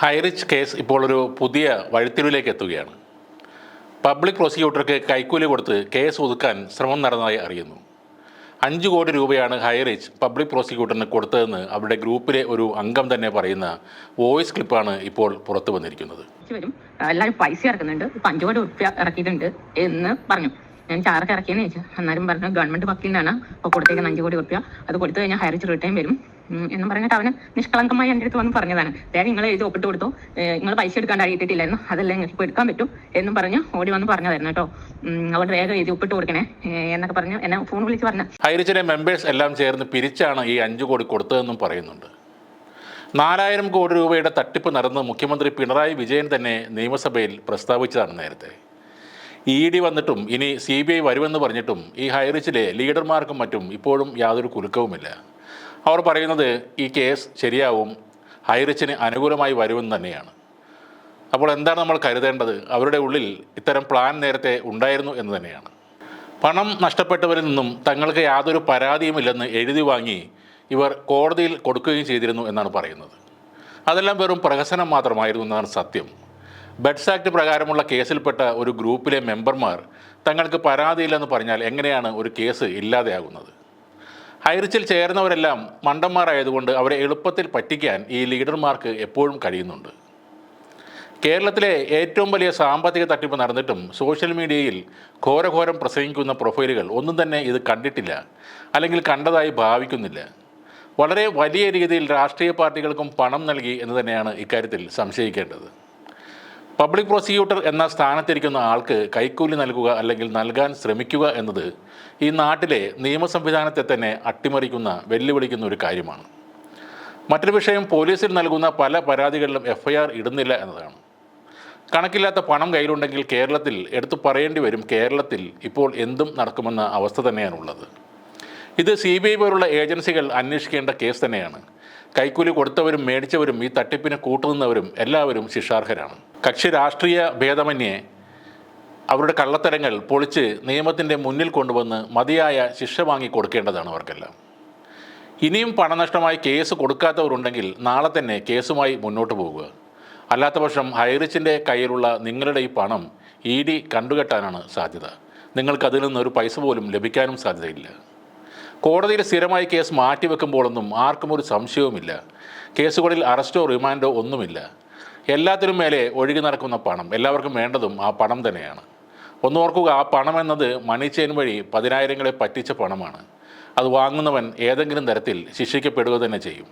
Highrich case ഇപ്പോൾ ഒരു പുതിയ വഴിത്തിരിവിലേക്ക് എത്തുകയാണ്. പബ്ലിക് പ്രോസിക്യൂട്ടർക്ക് കൈക്കൂലി കൊടുത്ത് കേസ് ഒതുക്കാൻ ശ്രമം നടന്നതായി അറിയുന്നു. അഞ്ച് കോടി രൂപയാണ് ഹൈറിച്ച് പബ്ലിക് പ്രോസിക്യൂട്ടറിന് കൊടുത്തതെന്ന് അവരുടെ ഗ്രൂപ്പിലെ ഒരു അംഗം തന്നെ പറയുന്ന വോയിസ് ക്ലിപ്പാണ് ഇപ്പോൾ പുറത്തു വന്നിരിക്കുന്നത്. എല്ലാവരും പൈസ ഇറക്കുന്നുണ്ട്. ഇപ്പം അഞ്ച് കോടി ഉറുപ്പ്യ ഇറക്കിയിട്ടുണ്ട് എന്ന് പറഞ്ഞു. ഞാൻ ചാർക്ക് ഇറക്കിയെന്ന് ചോദിച്ചു. അന്നേരം പറഞ്ഞു ഗവൺമെന്റ് വക്കീൽ നിന്നാണ് അപ്പോൾ കൊടുത്തേക്കുന്ന അഞ്ചു കോടി ഉറുപ്പ്യ. അത് കൊടുത്തു കഴിഞ്ഞാൽ ഹയറിച്ച് റിട്ടേൺ വരും. എന്ന് പറഞ്ഞിട്ട് അവന് നിഷ്കളങ്കമായി എന്റെ അടുത്ത് വന്ന് പറഞ്ഞതാണ്. അതായത് നിങ്ങൾ എഴുതി ഒപ്പിട്ട് കൊടുത്തു. നിങ്ങൾ പൈസ എടുക്കാണ്ട് അഴിയിട്ടിട്ടില്ലായിരുന്നു അതല്ലേ നിങ്ങൾക്ക് എടുക്കാൻ പറ്റും? എന്നും പറഞ്ഞ് ഓടി വന്ന് പറഞ്ഞതായിരുന്നു കേട്ടോ. അവിടെ വേഗം എഴുതി ഒപ്പിട്ട് കൊടുക്കണേ. എന്നൊക്കെ പറഞ്ഞ് എന്നെ ഫോൺ വിളിച്ച് പറഞ്ഞു. ഹൈറിച്ചിലെ മെമ്പേഴ്സ് എല്ലാം ചേർന്ന് പിരിച്ചാണ് ഈ അഞ്ചു കോടി കൊടുത്തതെന്നും പറയുന്നുണ്ട്. നാലായിരം കോടി രൂപയുടെ തട്ടിപ്പ് നടന്ന് മുഖ്യമന്ത്രി പിണറായി വിജയൻ തന്നെ നിയമസഭയിൽ പ്രസ്താവിച്ചതാണ് നേരത്തെ. ഇ ഡി വന്നിട്ടും ഇനി സി ബി ഐ വരുമെന്ന് പറഞ്ഞിട്ടും ഈ ഹൈറിച്ചിലെ ലീഡർമാർക്കും മറ്റും ഇപ്പോഴും യാതൊരു കുലുക്കവുമില്ല. അവർ പറയുന്നത് ഈ കേസ് ശരിയാവും ഹൈറിച്ചിന് അനുകൂലമായി വരുമെന്ന് തന്നെയാണ്. അപ്പോൾ എന്താണ് നമ്മൾ കരുതേണ്ടത്? അവരുടെ ഉള്ളിൽ ഇത്തരം പ്ലാൻ നേരത്തെ ഉണ്ടായിരുന്നു എന്ന് തന്നെയാണ്. പണം നഷ്ടപ്പെട്ടവരിൽ നിന്നും തങ്ങൾക്ക് യാതൊരു പരാതിയുമില്ലെന്ന് എഴുതി വാങ്ങി ഇവർ കോടതിയിൽ കൊടുക്കുകയും ചെയ്തിരുന്നു എന്നാണ് പറയുന്നത്. അതെല്ലാം വെറും പ്രഹസനം മാത്രമായിരുന്നു എന്നാണ് സത്യം. ബെഡ്സ് ആക്ട് പ്രകാരമുള്ള കേസിൽപ്പെട്ട ഒരു ഗ്രൂപ്പിലെ മെമ്പർമാർ തങ്ങൾക്ക് പരാതിയില്ലെന്ന് പറഞ്ഞാൽ എങ്ങനെയാണ് ഒരു കേസ് ഇല്ലാതെയാകുന്നത്? ഹൈറിച്ചിൽ ചേർന്നവരെല്ലാം മണ്ടന്മാരായതുകൊണ്ട് അവരെ എളുപ്പത്തിൽ പറ്റിക്കാൻ ഈ ലീഡർമാർക്ക് എപ്പോഴും കഴിയുന്നുണ്ട്. കേരളത്തിലെ ഏറ്റവും വലിയ സാമ്പത്തിക തട്ടിപ്പ് നടന്നിട്ടും സോഷ്യൽ മീഡിയയിൽ ഘോരഘോരം പ്രസംഗിക്കുന്ന പ്രൊഫൈലുകൾ ഒന്നും തന്നെ ഇത് കണ്ടിട്ടില്ല അല്ലെങ്കിൽ കണ്ടതായി ഭാവിക്കുന്നില്ല. വളരെ വലിയ രീതിയിൽ രാഷ്ട്രീയ പാർട്ടികൾക്കും പണം നൽകി എന്ന് തന്നെയാണ് ഇക്കാര്യത്തിൽ സംശയിക്കേണ്ടത്. പബ്ലിക് പ്രോസിക്യൂട്ടർ എന്ന സ്ഥാനത്തിരിക്കുന്ന ആൾക്ക് കൈക്കൂലി നൽകുക അല്ലെങ്കിൽ നൽകാൻ ശ്രമിക്കുക എന്നത് ഈ നാട്ടിലെ നിയമ സംവിധാനത്തെ തന്നെ അട്ടിമറിക്കുന്ന വെല്ലുവിളിക്കുന്ന ഒരു കാര്യമാണ്. മറ്റൊരു വിഷയം പോലീസിൽ നൽകുന്ന പല പരാതികളിലും എഫ്ഐആർ ഇടുന്നില്ല എന്നതാണ്. കണക്കില്ലാത്ത പണം കയ്യിലുണ്ടെങ്കിൽ കേരളത്തിൽ എടുത്തു പറയേണ്ടി വരും കേരളത്തിൽ ഇപ്പോൾ എന്തും നടക്കുമെന്ന അവസ്ഥ തന്നെയാണുള്ളത്. ഇത് സി ബി ഐ പോലുള്ള ഏജൻസികൾ അന്വേഷിക്കേണ്ട കേസ് തന്നെയാണ്. കൈക്കൂലി കൊടുത്തവരും മേടിച്ചവരും ഈ തട്ടിപ്പിനെ കൂട്ടുനിന്നവരും എല്ലാവരും ശിക്ഷാർഹരാണ്. കക്ഷി രാഷ്ട്രീയ ഭേദമന്യേ അവരുടെ കള്ളത്തരങ്ങൾ പൊളിച്ച് നിയമത്തിന്റെ മുന്നിൽ കൊണ്ടുവന്ന് മതിയായ ശിക്ഷ വാങ്ങി കൊടുക്കേണ്ടതാണ് അവർക്കെല്ലാം. ഇനിയും പണനഷ്ടമായി കേസ് കൊടുക്കാത്തവരുണ്ടെങ്കിൽ നാളെ തന്നെ കേസുമായി മുന്നോട്ട് പോകുക. അല്ലാത്തപക്ഷം ഹൈറിച്ചിന്റെ കയ്യിലുള്ള നിങ്ങളുടെ ഈ പണം ഇ ഡി കണ്ടുകെട്ടാനാണ് സാധ്യത. നിങ്ങൾക്കതിൽ നിന്നൊരു പൈസ പോലും ലഭിക്കാനും സാധ്യതയില്ല. കോടതിയിൽ സ്ഥിരമായി കേസ് മാറ്റിവെക്കുമ്പോഴൊന്നും ആർക്കും ഒരു സംശയവുമില്ല. കേസുകളിൽ അറസ്റ്റോ റിമാൻഡോ ഒന്നുമില്ല. എല്ലാത്തിനും മേലെ ഒഴുകി നടക്കുന്ന പണം എല്ലാവർക്കും വേണ്ടതും ആ പണം തന്നെയാണ്. ഒന്നോർക്കുക ആ പണം എന്നത് മണി ചെയിൻ വഴി പതിനായിരങ്ങളെ പറ്റിച്ച പണമാണ്. അത് വാങ്ങുന്നവൻ ഏതെങ്കിലും തരത്തിൽ ശിക്ഷിക്കപ്പെടുക തന്നെ ചെയ്യും.